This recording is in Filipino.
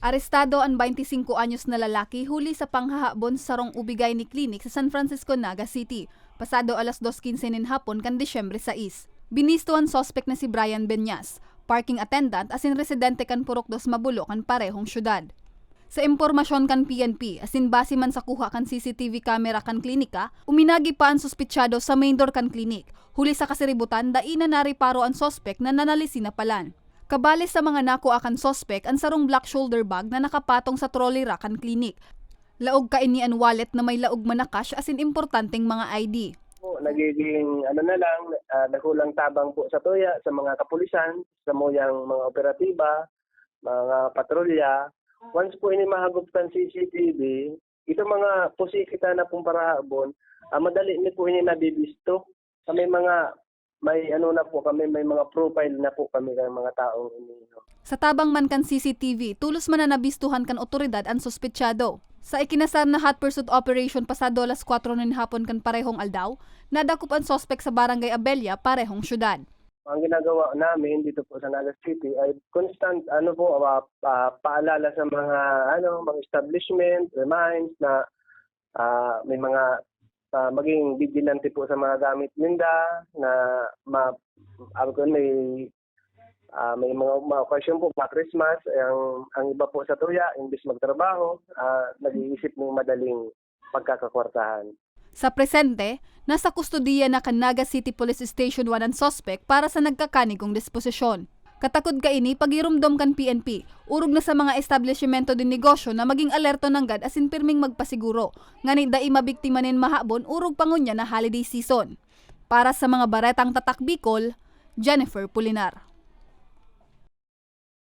Arestado ang 25 anyos na lalaki huli sa panghahabon sa rong ubigay ni klinik sa San Francisco, Naga City, pasado alas 2.15 nin hapon kan Disyembre 6. Binisto ang sospek na si Brian Benyas, parking attendant asin residente kan Purok Dos Mabulo kan parehong syudad. Sa impormasyon kan PNP, asin base man sa kuha kan CCTV camera kan klinika, uminagi pa ang suspitsyado sa main door kan klinik. Huli sa kasiributan, daina nariparo ang sospek na nanalisi na palan. Kabali sa mga nakuha kan sospek ang sarong black shoulder bag na nakapatong sa trolley rack kan klinik. Laog ka ini ang wallet na may laog man na cash asin importanteng mga ID. po, nagiging ano na lang, ah, nakulang tabang po sa tuya, sa mga kapulisan, sa muyang mga operatiba, mga patrolya. Once po ini mahaguptan CCTV, ito mga pusikita na pong parahabon, ah, madali ni po ini nabibisto. Sa may mga may ano na po kami, may mga profile na po kami ng mga taong ini. Sa tabang man kan CCTV, tulos man na nabistuhan kan otoridad ang suspetsyado. Sa ikinasar na hot pursuit operation pasado alas 4 nin hapon kan parehong aldaw, nadakop ang sospek sa barangay Abella, parehong syudad. Ang ginagawa namin dito po sa Nagas City ay constant ano po ah, ah, paalala sa mga ano mga establishment, reminds na ah, may mga ah, maging vigilante po sa mga gamit ninda na ma ano ko, may ah, may mga, mga occasion po pa Christmas ang ang iba po sa tuya imbis magtrabaho ah, nag-iisip ng madaling pagkakakwartahan. Sa presente, nasa kustodiya na kan Naga City Police Station 1 ang sospek para sa nagkakanigong disposisyon. Katakod ka ini pagirumdom kan PNP, urog na sa mga establishmento din negosyo na maging alerto ng gad asin pirming magpasiguro. Ngani dai mabiktima nin mahabon urog pangunya na holiday season. Para sa mga baretang tatak Bicol, Jennifer Pulinar.